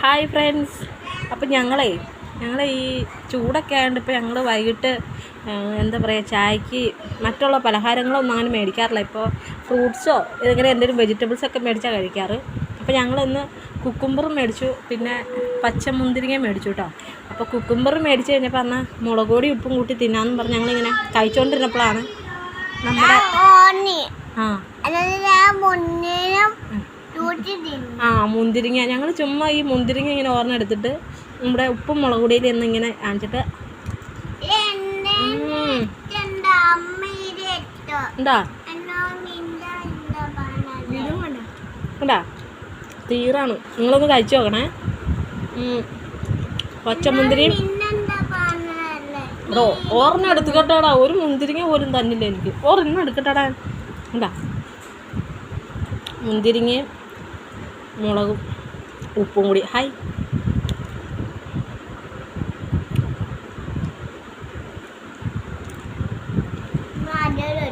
Hi friends. അപ്പം ഞങ്ങളേ ഞങ്ങൾ ഈ ചൂടൊക്കെ ആയതുകൊണ്ട് ഇപ്പോൾ ഞങ്ങൾ വൈകിട്ട് എന്താ പറയുക ചായക്ക് മറ്റുള്ള പലഹാരങ്ങളൊന്നും അങ്ങനെ മേടിക്കാറില്ല. ഇപ്പോൾ ഫ്രൂട്ട്സോ ഇങ്ങനെ എന്തെങ്കിലും വെജിറ്റബിൾസൊക്കെ മേടിച്ചാൽ കഴിക്കാറ്. അപ്പോൾ ഞങ്ങളിന്ന് കുക്കുംബറും മേടിച്ചു പിന്നെ പച്ചമുന്തിരിങ്ങ മേടിച്ചു കേട്ടോ അപ്പോൾ കുക്കുംബർ മേടിച്ച് കഴിഞ്ഞപ്പോൾ എന്നാൽ മുളക് ഉപ്പും കൂട്ടി തിന്നാമെന്ന് പറഞ്ഞ് ഞങ്ങളിങ്ങനെ കഴിച്ചുകൊണ്ടിരുന്നപ്പോഴാണ് നമ്മുടെ ആ മുന്തിരിങ്ങ. ഞങ്ങൾ ചുമ്മാ ഈ മുന്തിരിങ്ങ ഇങ്ങനെ ഓർമ്മ എടുത്തിട്ട് നമ്മുടെ ഉപ്പും മുളക് പൊടിയിൽ നിന്ന് ഇങ്ങനെ കാണിച്ചിട്ട്. എന്താ? തീറാണ്. നിങ്ങളൊന്ന് കഴിച്ചു നോക്കണേ. പച്ചമുന്തിരിയും ഓ ഓർമ്മ എടുത്തുകെട്ടാടാ ഒരു മുന്തിരിങ്ങ പോലും തന്നില്ല എനിക്ക്. ഒരെണ്ണം എടുക്കട്ടാടാ. എന്താ മുന്തിരിങ്ങയും മുളകും ഉപ്പും കൂടി ഹായ് അതൊരു